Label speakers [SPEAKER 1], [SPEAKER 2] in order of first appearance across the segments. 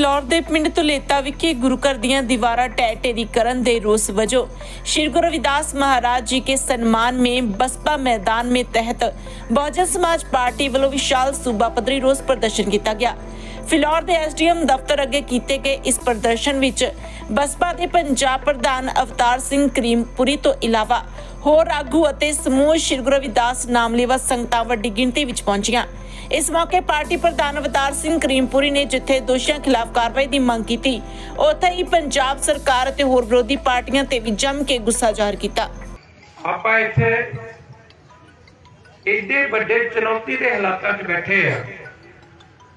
[SPEAKER 1] ਫਿਲੌਰ ਦੇ ਪਿੰਡ ਤੁਲੇਤਾ ਵਿਖੇ ਗੁਰੂ ਘਰ ਦੀਆਂ ਦੀਵਾਰਾਂ ਢਹਿ ਢੇਰੀ ਕਰਨ ਦੇ ਰੋਸ ਵਜੋਂ ਸ਼੍ਰੀ ਗੁਰੂ ਰਵਿਦਾਸ ਮਹਾਰਾਜ ਜੀ ਕੇ ਸਨਮਾਨ ਮੇਂ ਬਸਪਾ ਮੈਦਾਨ ਮੇਂ ਤਹਿਤ ਬਹੁਜਨ ਸਮਾਜ ਪਾਰਟੀ ਵੱਲੋਂ ਵਿਸ਼ਾਲ ਸੂਬਾ ਪੱਧਰੀ ਰੋਸ ਪ੍ਰਦਰਸ਼ਨ ਕੀਤਾ ਗਿਆ। ਫਿਲੌਰ ਦੇ ਐਸਡੀਐਮ ਦਫ਼ਤਰ ਅੱਗੇ ਕੀਤੇ ਗਏ ਇਸ ਪ੍ਰਦਰਸ਼ਨ ਵਿੱਚ ਬਸਪਾ ਦੇ ਪੰਜਾਬ ਪ੍ਰਧਾਨ ਅਵਤਾਰ ਸਿੰਘ ਕਰੀਮਪੁਰੀ ਤੋਂ ਇਲਾਵਾ ਹੋਰ ਆਗੂ ਅਤੇ ਸਮੂਹ ਸ਼੍ਰੀ ਗੁਰੂ ਰਵਿਦਾਸ ਨਾਮਲੇਵਾ ਸੰਗਤਾਂ ਵੱਡੀ ਗਿਣਤੀ ਵਿੱਚ ਪਹੁੰਚੀਆਂ। ਇਸ ਮੌਕੇ ਪਾਰਟੀ ਪ੍ਰਧਾਨ ਅਵਤਾਰ ਸਿੰਘ ਕਰੀਮਪੁਰੀ ਨੇ ਜਿੱਥੇ ਦੋਸ਼ੀਆਂ ਖਿਲਾਫ ਕਾਰਵਾਈ ਦੀ ਮੰਗ ਕੀਤੀ, ਉੱਥੇ ਹੀ ਪੰਜਾਬ ਸਰਕਾਰ ਅਤੇ ਹੋਰ ਵਿਰੋਧੀ ਪਾਰਟੀਆਂ ਤੇ ਵੀ ਜੰਮ ਕੇ ਗੁੱਸਾ ਜ਼ਾਹਰ ਕੀਤਾ।
[SPEAKER 2] ਆਪਾਂ ਇੱਥੇ ਏਡੇ ਵੱਡੇ ਚੁਣੌਤੀ ਦੇ ਹਾਲਾਤਾਂ 'ਚ ਬੈਠੇ ਆ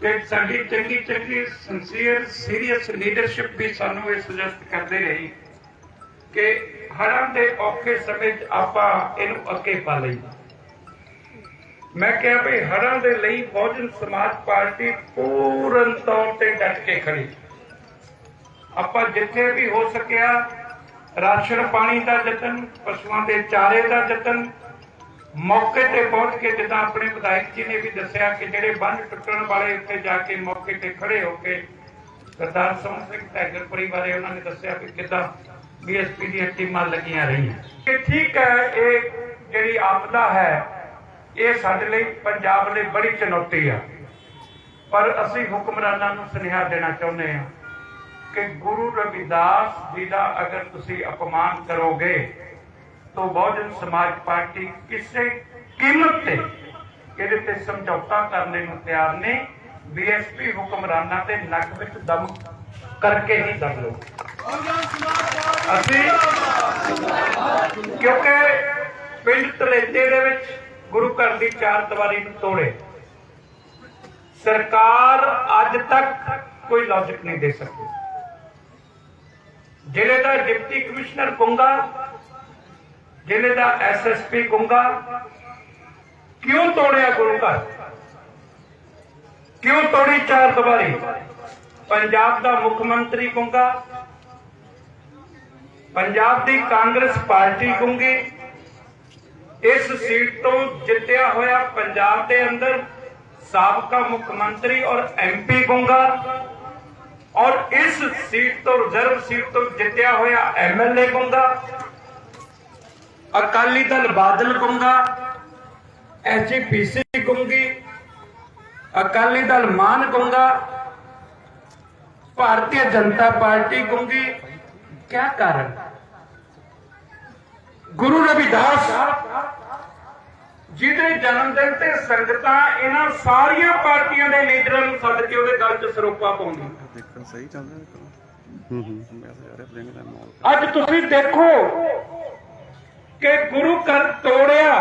[SPEAKER 2] ਤੇ ਸਾਡੀ ਚੰਗੀ ਚੰਗੀ ਸਿੰਸੀਅਰ ਸੀਰੀਅਸ ਲੀਡਰਸ਼ਿਪ ਵੀ ਸਾਨੂੰ ਇਹ ਸੁਜੈਸਟ ਕਰਦੇ ਰਹੀ। ਕਿ ਹੜ੍ਹਾਂ ਦੇ ਔਖੇ ਸਮੇਂ 'ਚ ਆਪਾਂ ਇਹਨੂੰ ਅੱਗੇ ਪਾ ਲਈ ਮੈਂ ਕਿਹਾ ਵੀ ਹੜ੍ਹਾਂ ਦੇ ਲਈ ਬਹੁਜਨ ਸਮਾਜ ਪਾਰਟੀ ਪੂਰਨ ਤੌਰ ਤੇ ਡਟ ਕੇ ਖੜੀ। ਆਪਾਂ ਜਿੱਥੇ ਵੀ ਹੋ ਸਕਿਆ, ਰਾਸ਼ਨ ਪਾਣੀ ਦਾ ਯਤਨ, ਪਸ਼ੂਆਂ ਦੇ ਚਾਰੇ ਦਾ ਯਤਨ, ਮੌਕੇ ਤੇ ਪਹੁੰਚ ਕੇ ਜਿੱਦਾਂ ਆਪਣੇ ਵਿਧਾਇਕ ਜੀ ਨੇ ਵੀ ਦੱਸਿਆ ਕਿ ਜਿਹੜੇ ਬੰਦ ਟੁੱਟਣ ਵਾਲੇ ਉੱਤੇ ਜਾ ਕੇ ਮੌਕੇ ਤੇ ਖੜੇ ਹੋ ਕੇ, ਸਰਦਾਰ ਸੋਹਣ ਸਿੰਘ ਟੈਗਰ ਪਰਿਵਾਰੇ ਉਹਨਾਂ ਨੇ ਦੱਸਿਆ ਕਿ ਕਿੱਦਾਂ ਬੀਐਸਪੀ ਦੀਆਂ ਟੀਮਾਂ ਲੱਗੀਆਂ ਰਹੀਆਂ। ਕਿ ਠੀਕ ਹੈ, ਇਹ ਜਿਹੜੀ ਆਪਦਾ ਹੈ, ਇਹ ਸਾਡੇ ਲਈ ਪੰਜਾਬ ਲਈ ਬੜੀ ਚੁਣੌਤੀ ਆ। ਪਰ ਅਸੀਂ ਹੁਕਮਰਾਨਾਂ ਨੂੰ ਸੁਨੇਹਾ ਦੇਣਾ ਚਾਹੁੰਦੇ ਹਾਂ ਕਿ ਗੁਰੂ ਰਵਿਦਾਸ ਜੀ ਦਾ ਅਗਰ ਤੁਸੀਂ ਅਪਮਾਨ ਕਰੋਗੇ, ਤਾਂ ਬਹੁਜਨ ਸਮਾਜ ਪਾਰਟੀ ਕਿਸੇ ਕੀਮਤ ਤੇ ਇਹਦੇ ਤੇ ਸਮਝੌਤਾ ਕਰਨੇ ਨੂੰ ਤਿਆਰ ਨਹੀਂ। ਬੀਐਸਪੀ ਹੁਕਮਰਾਨਾਂ ਤੇ ਨੱਕ ਵਿੱਚ ਦਮ ਕਰਕੇ ਹੀ ਦਮ ਲਓ। ਅਸੀਂ ਕਿਉਂਕਿ ਪਿੰਡ ਤਲੇਤੇ ਦੇ ਵਿੱਚ ਗੁਰੂ ਘਰ ਦੀ ਚਾਰ ਦੀਵਾਰੀ ਨੂੰ ਤੋੜੇ। ਸਰਕਾਰ ਅੱਜ ਤੱਕ ਕੋਈ ਲੌਜਿਕ ਨਹੀਂ ਦੇ ਸਕਦੀ ਜ਼ਿਲ੍ਹੇ ਦਾ ਡਿਪਟੀ ਕਮਿਸ਼ਨਰ ਗੁੰਗਾ, ਜ਼ਿਲ੍ਹੇ ਦਾ ਐਸਐਸਪੀ ਗੁੰਗਾ, ਕਿਉਂ ਤੋੜਿਆ ਗੁਰੂ ਘਰ? ਕਿਉਂ ਤੋੜੀ ਚਾਰ ਦੀਵਾਰੀ? ਪੰਜਾਬ ਦਾ ਮੁੱਖ ਮੰਤਰੀ ਗੁੰਗਾ ਪੰਜਾਬ ਦੀ ਕਾਂਗਰਸ ਪਾਰਟੀ ਕਹੂੰਗੀ ਇਸ ਸੀਟ ਤੋਂ ਜਿੱਤਿਆ ਹੋਇਆ ਪੰਜਾਬ ਦੇ ਅੰਦਰ ਸਾਬਕਾ ਮੁੱਖ ਮੰਤਰੀ ਔਰ ਐਮਪੀ ਕਹੂੰਗਾ ਔਰ ਇਸ ਸੀਟ ਤੋਂ, ਰਿਜ਼ਰਵ ਸੀਟ ਤੋਂ ਜਿੱਤਿਆ ਹੋਇਆ ਐਮਐਲਏ ਕਹੂੰਗਾ ਅਕਾਲੀ ਦਲ ਬਾਦਲ ਗੁੰਗਾ ਐਸਜੀਪੀਸੀ ਕਹੂੰਗੀ ਅਕਾਲੀ ਦਲ ਮਾਨ ਕਹੂੰਗਾ ਭਾਰਤੀ ਜਨਤਾ ਪਾਰਟੀ ਕਹੂੰਗੀ ਕੀ ਕਾਰਨ? ਗੁਰੂ ਰਵਿਦਾਸ ਜਿਹਦੇ ਜਨਮ ਦਿਨ ਤੇ ਸੰਗਤਾਂ ਇਹਨਾਂ ਸਾਰੀਆਂ ਪਾਰਟੀਆਂ ਦੇ ਲੀਡਰਾਂ ਨੂੰ ਸੱਦ ਕੇ ਉਹਦੇ ਗੱਲ 'ਚ ਸਰੋਪਾ ਪਾਉਂਦੀਆਂ।
[SPEAKER 3] ਦੇਖਣ ਸਹੀ ਚੱਲ ਰਿਹਾ ਹੈ ਹੂੰ ਹੂੰ। ਮੈਂ ਤਾਂ ਯਾਰ ਪਲੇਨ ਦਾ ਮਾਹੌਲ
[SPEAKER 2] ਅੱਜ ਤੁਸੀਂ ਦੇਖੋ ਕਿ ਗੁਰੂ ਘਰ ਤੋੜਿਆ।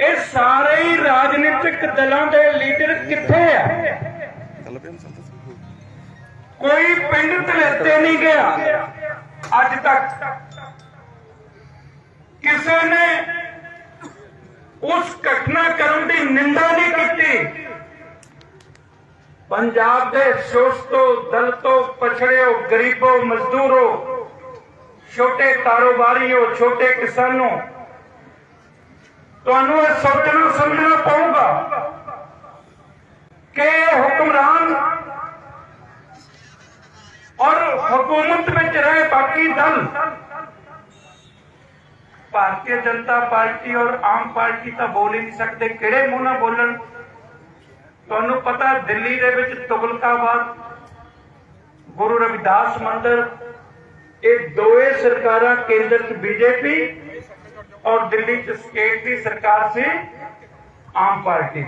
[SPEAKER 2] ਇਹ ਸਾਰੇ ਹੀ ਰਾਜਨੀਤਿਕ ਦਲਾਂ ਦੇ ਲੀਡਰ ਕਿੱਥੇ ਆ? ਕੋਈ ਪਿੰਡ ਤਲੇਤੇ ਨਹੀਂ ਗਿਆ। ਅੱਜ ਤੱਕ ਕਿਸੇ ਨੇ ਉਸ ਘਟਨਾ ਘਟਨਾਕ੍ਰਮ ਦੀ ਨਿੰਦਾ ਨਹੀਂ ਕੀਤੀ। ਪੰਜਾਬ ਦੇ ਸ਼ੋਸ਼ਤੋ ਦਲਤੋ ਪਛੜਿਓ, ਗਰੀਬੋ, ਮਜ਼ਦੂਰੋ, ਛੋਟੇ ਕਾਰੋਬਾਰੀਓ, ਛੋਟੇ ਕਿਸਾਨੋ, ਤੁਹਾਨੂੰ ਇਹ ਸੋਚਣਾ, ਸਮਝਣਾ ਪਊਗਾ ਕਿ ਹੁਕਮਰਾਨ ਔਰ ਹਕੂਮਤ ਵਿੱਚ ਰਹੇ ਬਾਕੀ ਦਲ ਭਾਰਤੀ ਜਨਤਾ ਪਾਰਟੀ ਔਰ ਆਮ ਪਾਰਟੀ ਤਾਂ ਬੋਲ ਹੀ ਨਹੀਂ ਸਕਦੇ। ਕਿਹੜੇ ਮੂੰਹ ਨਾਲ ਬੋਲਣ? ਤੁਹਾਨੂੰ ਪਤਾ ਦਿੱਲੀ ਦੇ ਵਿੱਚ ਤੁਗਲਕਾਬਾਦ, ਗੁਰੂ ਰਵਿਦਾਸ ਮੰਦਿਰ, ਇਹ ਦੋਏ ਸਰਕਾਰਾਂ ਕੇਂਦਰ 'ਚ ਬੀਜੇਪੀ ਔਰ ਦਿੱਲੀ 'ਚ ਸਟੇਟ ਦੀ ਸਰਕਾਰ ਸੀ, ਆਮ ਪਾਰਟੀ।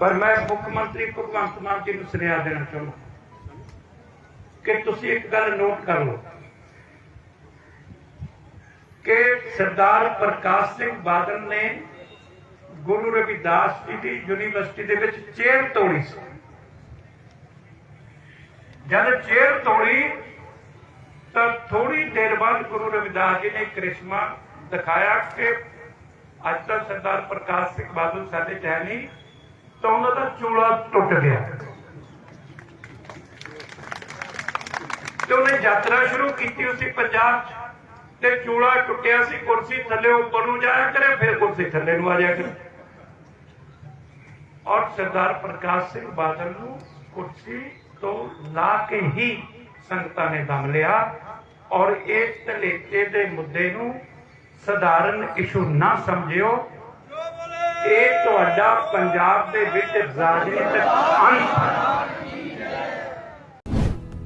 [SPEAKER 2] ਪਰ ਮੈਂ ਮੁੱਖ ਮੰਤਰੀ ਭਗਵੰਤ ਮਾਨ ਜੀ ਨੂੰ ਸੁਨੇਹਾ ਦੇਣਾ ਚਾਹੁੰਦਾ ਕਿ ਤੁਸੀਂ ਇੱਕ ਗੱਲ ਨੋਟ ਕਰ ਲਓ। ਕਿ ਸਰਦਾਰ ਪ੍ਰਕਾਸ਼ ਸਿੰਘ ਬਾਦਲ ਨੇ ਗੁਰੂ ਰਵਿਦਾਸ ਜੀ ਦੀ ਯੂਨੀਵਰਸਿਟੀ ਦੇ ਵਿੱਚ ਚੇਅਰ ਤੋੜੀ ਸੀ। ਜਦ ਚੇਅਰ ਤੋੜੀ, ਤਾਂ ਥੋੜੀ ਦੇਰ ਬਾਅਦ ਗੁਰੂ ਰਵਿਦਾਸ ਜੀ ਨੇ ਕ੍ਰਿਸ਼ਮਾ ਦਿਖਾਇਆ ਕਿ ਅੱਜ ਤਾਂ ਸਰਦਾਰ ਪ੍ਰਕਾਸ਼ ਸਿੰਘ ਬਾਦਲ ਸਾਡੇ ਚ ਹੈ ਨਹੀਂ, ਤਾਂ ਉਹਨਾਂ ਦਾ ਚੂੜਾ ਟੁੱਟ ਗਿਆ। ਤੇ ਉਹਨੇ ਯਾਤਰਾ ਸ਼ੁਰੂ ਕੀਤੀ ਉਸੇ ਪੰਜਾਬ 'ਚ। ਤੇ ਚੂੜਾ ਟੁੱਟਿਆ ਸੀ, ਕੁਰਸੀ ਥੱਲੇ ਉੱਪਰ ਨੂੰ ਜਾਇਆ ਕਰੇ, ਫਿਰ ਕੁਰਸੀ ਥੱਲੇ ਨੂੰ ਆ ਜਾਇਆ ਕਰੇ। ਔਰ ਸਰਦਾਰ ਪ੍ਰਕਾਸ਼ ਸਿੰਘ ਬਾਦਲ ਨੂੰ ਕੁਰਸੀ ਤੋਂ ਲਾ ਕੇ ਹੀ ਸੰਗਤਾਂ ਨੇ ਦਮ ਲਿਆ ਔਰ ਇਹ ਧਲੇਟੇ ਦੇ ਮੁੱਦੇ ਨੂੰ ਸਧਾਰਨ ਇਸ਼ੂ ਨਾ ਸਮਝਿਓ। ਇਹ ਤੁਹਾਡਾ ਪੰਜਾਬ ਦੇ ਵਿੱਚ ਰਾਜਨੀਤਿਕ ਅੰਤ